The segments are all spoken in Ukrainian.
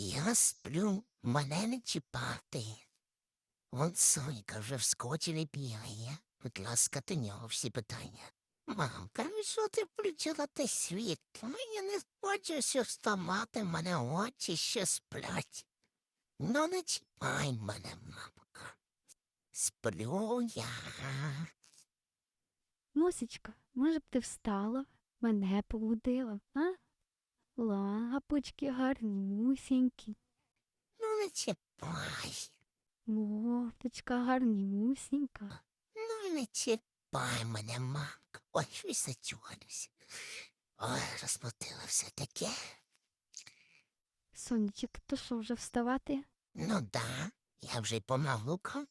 Я сплю, мене не чіпати. Вон Сонька вже вскочили бігає. Будь ласка, до нього всі питання. Мамка, ну що ти включила те світло? Я не хочу, що вставати, в мене очі ще сплять. Ну, не чіпай мене, мамка. Сплю я. Мусечка, може б ти встала, мене побудила, а? Лапочки гарнюсінькі, Ну, не чіпай. мордочка гарнюсінька. Ну, не чіпай мене, мамка. Ой, щось зачугалюся. Ой, розплатила все таке. Сонечок, то що вже вставати? Ну да, я вже й помалука,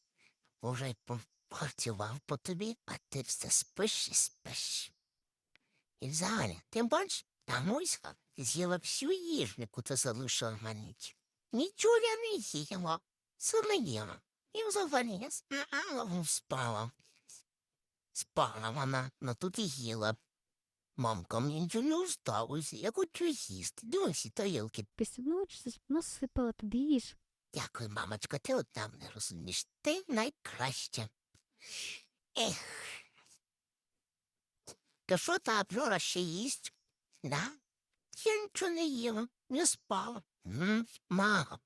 вже й попрацював по тобі, а ти все спиш і спиш. І взагалі, ти бач, та муська з'їла всю їжу, яку ти залишила в мене. Нічого не їла, їла. І взагалі я спала, спала. Спала вона, ну тут і їла. Мамка, мені нічого не осталося, я хочу їсти. Дивись, тарілки Після насипала тобі їж. Дякую, мамочко, ти одна не розумієш. Ти найкраща. Ех. Та що та Аврора ще їсть? Да? Я нічого не їла, не спала. М, Мама,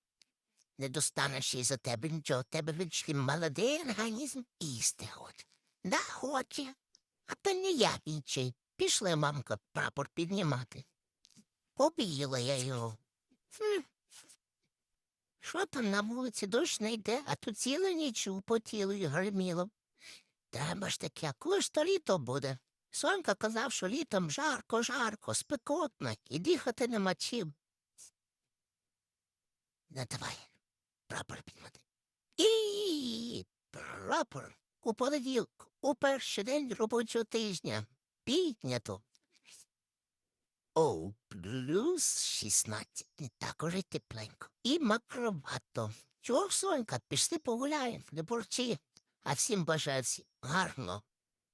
не достанеш і за тебе нічого, тебе вічний молодий організм їсти хоче. Да, хоче. А то не я інший. Пішли, мамка, прапор піднімати. Побіла я його. Хм. Що там на вулиці дощ не йде, а тут цілу ніч по тілу й гриміло. Треба ж таке, коли ж то літо буде? Сонька казав, що літом жарко, жарко, спекотно, і дихати нема чим. Ну, давай, прапор підмати. І прапор у понеділок, у перший день робочого тижня. Піднято. О, плюс 16. Не так уже й тепленько. І макровато. Чого, Сонька, пішли погуляємо, не борчи. А всім бажаю всім гарно,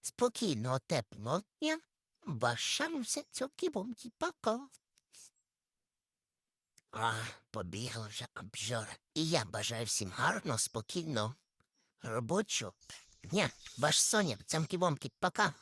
спокійного, теплого дня. Бажаю все цьокі бомки пока. А, побігла вже обжора. І я бажаю всім гарно, спокійно, робочого дня. Ваш Соня, цямки-бомки, пока.